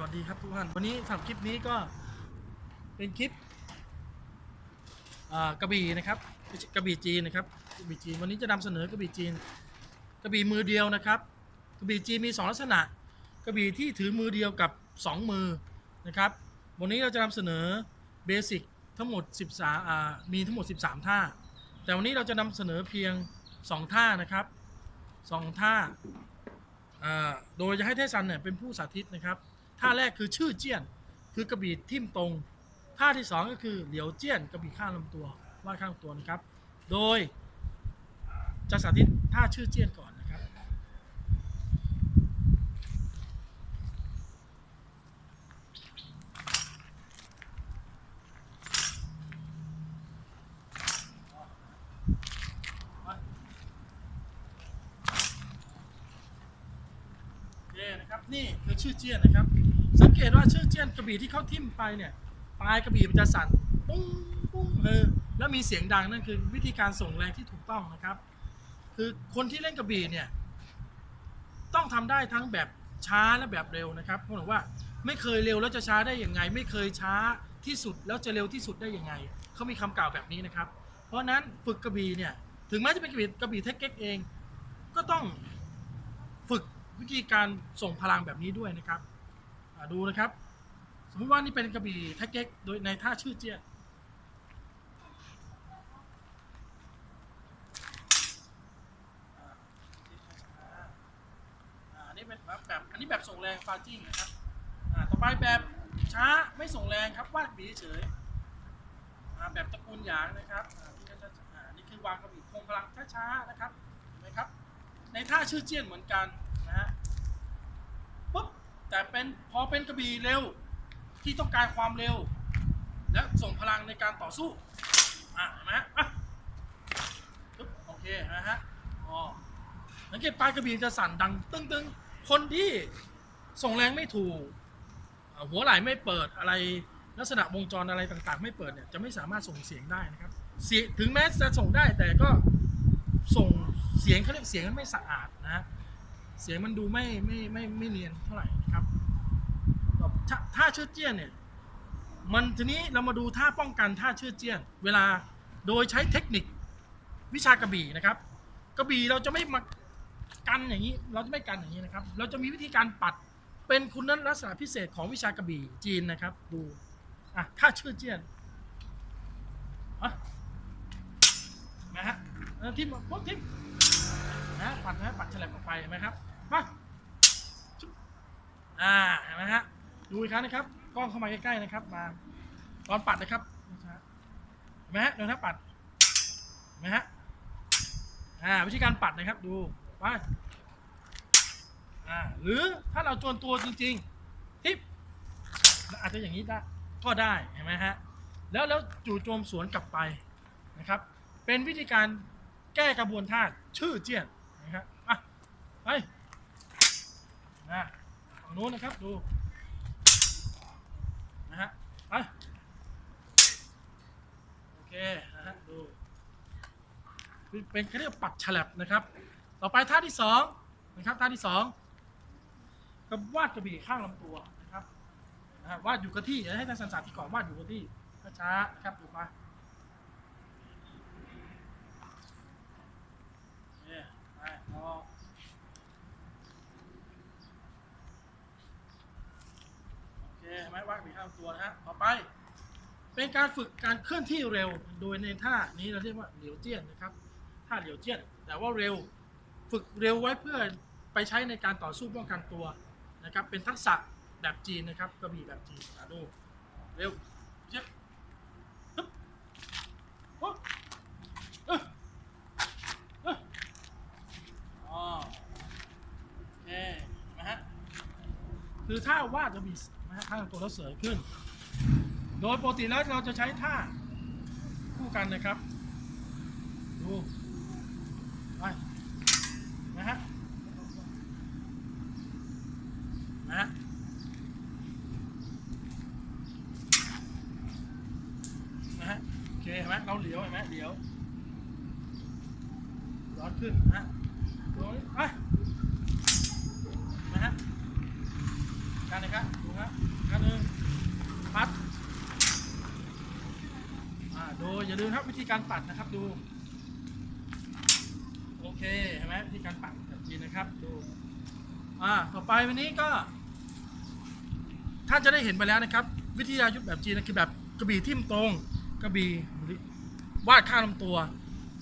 สวัสดีครับทุกท่าน วันนี้สำหรับคลิปนี้ก็เป็นคลิปกระบี่นะครับกระบี่จีนนะครับกระบี่จีนวันนี้จะนำเสนอกระบี่จีนกระบี่มือเดียวนะครับกระบี่จีนมีสองลักษณะกระบี่ที่ถือมือเดียวกับสองมือนะครับ วันนี้เราจะนำเสนอเบสิกทั้งหมด 13อ่ามีทั้งหมด 13 ท่า แต่วันนี้เราจะนำเสนอเพียง 2 ท่านะครับสองท่าโดยจะให้เทซันเนี่ยเป็นผู้สาธิตนะครับ ท่าแรกคือชื่อเจี้ยน คือกระบี่ทิ่มตรง ท่าที่สองก็คือเหลียวเจี้ยนกระบี่ข้างลำตัววาดข้างตัวนะครับ โดยจะสาธิตท่าชื่อเจี้ยนก่อนนะครับ โอเค นี่คือชื่อเจี้ยนนะครับ สังเกตว่าชื่อเจี้ยนกระบี่ที่เขาทิ่มไปเนี่ยปลายกระบี่มันจะสั่นปุ้งปุ้งเออแล้วมีเสียงดังนั่นคือวิธีการส่งแรงที่ถูกต้องนะครับ คือคนที่เล่นกระบี่เนี่ยต้องทำได้ทั้งแบบช้าและแบบเร็วนะครับเพราะว่าไม่เคยเร็วแล้วจะช้าได้ยังไง ไม่เคยช้าที่สุดแล้วจะเร็วที่สุดได้ยังไงเขามีคำกล่าวแบบนี้นะครับ เพราะฉะนั้นฝึกกระบี่เนี่ยถึงแม้จะเป็นกระบี่กระบี่เทคเก็กเอง ก็ต้องฝึก วิธีการส่งพลังแบบนี้ด้วยนะครับดูนะครับ สมมติว่านี่เป็นกระบี่แท็กเก็กโดยในท่าชื่อเจี้ยอ่าอันนี้เป็นแบบแบบอันนี้แบบส่งแรงฟาจิ้งนะครับอ่าต่อไปแบบช้าไม่ส่งแรงครับวาดบีเฉยอ่าแบบตระกูลหยางนะครับอ่านี่คือวางกระบี่คงพลังช้าๆนะครับเห็นไหมครับ ในท่าชื่อเจี้ยนเหมือนกัน แต่เป็นพอเป็นกระบี่เร็วที่ต้องการความเร็ว และส่งพลังในการต่อสู้อะเห็นไหมอะโอเคนะฮะอ๋อสังเกตปลายกระบี่จะสั่นดังตึ้งตึ้งคนที่ส่งแรงไม่ถูก หัวไหล่ไม่เปิดอะไรลักษณะวงจรอะไรต่างๆ ไม่เปิดเนี่ยจะไม่สามารถส่งเสียงได้นะครับเสียงถึงแม้จะส่งได้แต่ก็ส่งเสียงเขาเรียกเสียงมันไม่สะอาดนะฮะเสียงมันดูไม่ไม่ไม่ไม่เนียนเท่าไหร่นะครับ ท่าเชื่อเจี้ยนเนี่ยมันทีนี้เรามาดูท่าป้องกันท่าเชื่อเจี้ยน เวลาโดยใช้เทคนิควิชากระบี่นะครับ กระบี่เราจะไม่มากันอย่างนี้ เราจะไม่กันอย่างนี้นะครับ เราจะมีวิธีการปัดเป็นคุณลักษณะพิเศษของวิชากระบี่จีนนะครับ ดูอะท่าเชื่อเจี้ยนอะนะฮะทิมปุ๊บทิมนะปัดนะปัดฉลับออกไปเห็นไหมครับมาอ่าเห็นไหมฮะ ดูอีกครั้งนะครับ กล้องเข้ามาใกล้ๆนะครับ มา ตอนปัดนะครับเห็นไหมฮะเดินหน้าปัดเห็นไหมฮะอ่าวิธีการปัดนะครับ ดูไปอ่าหรือถ้าเราจวนตัวจริงๆทิปอาจจะอย่างนี้ได้ก็ได้เห็นไหมฮะแล้วแล้วจู่โจมสวนกลับไปนะครับ เป็นวิธีการแก้กระบวนท่าชื่อเจี้ยนนะครับอะไปนะฝั่งนู้นนะครับดู ไปโอเคนะฮะดูเป็นเขาเรียกว่าปัดฉลับนะครับ ต่อไปท่าที่สองนะครับท่าที่สองกับวาดกระบี่ข้างลำตัวนะครับนะฮะวาดอยู่กับที่อย่าให้ท่านสันสาธิตก่อนวาดอยู่กับที่ช้าๆครับดูไปเนี่ยไปรอโอเคเห็น ไหมว่างมีข้าตัวนะฮะต่อไป เป็นการฝึกการเคลื่อนที่เร็ว โดยในท่านี้เราเรียกว่าเหลียวเจี้ยนนะครับท่าเหลียวเจี้ยน แต่ว่าเร็วฝึกเร็วไว้เพื่อไปใช้ในการต่อสู้ป้องกันตัวนะครับ เป็นทักษะแบบจีนนะครับกระบี่แบบจีนดู เร็วเจ็บฮึบโอ้เอ้อ อ๋อโอเคเห็นไหมฮะ คือท่าวาดจะมีนะฮะท่าตัวแล้วเสยขึ้น โดยปกติแล้วเราจะใช้ท่าคู่กันนะครับ ดูไปนะฮะนะนะฮะโอเคเห็นไหมเราเหลียวเห็นไหมเหลียวร้อนขึ้นนะฮะดูนี่ไปนะฮะการนะครับดูนะ ลืมครับวิธีการปัดนะครับดู โอเคเห็นไหมวิธีการปัดแบบจีนนะครับดูอ่าต่อไปวันนี้ก็ท่านจะได้เห็นไปแล้วนะครับ วิทยายุทธแบบจีนนะคือแบบกระบี่ทิ่มตรงกระบี่วาดข้างลำตัว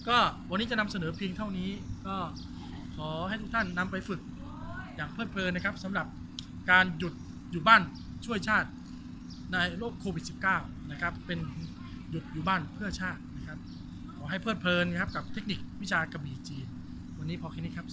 ก็วันนี้จะนำเสนอเพียงเท่านี้ ก็ขอให้ทุกท่านนำไปฝึกอย่างเพลิดเพลินนะครับสำหรับการหยุดอยู่บ้านช่วยชาติในโรคโควิด -19 นะครับเป็น หยุดอยู่บ้านเพื่อชาตินะครับ ขอให้เพลิดเพลินนะครับกับเทคนิควิชากระบี่จีน วันนี้พอแค่นี้ครับ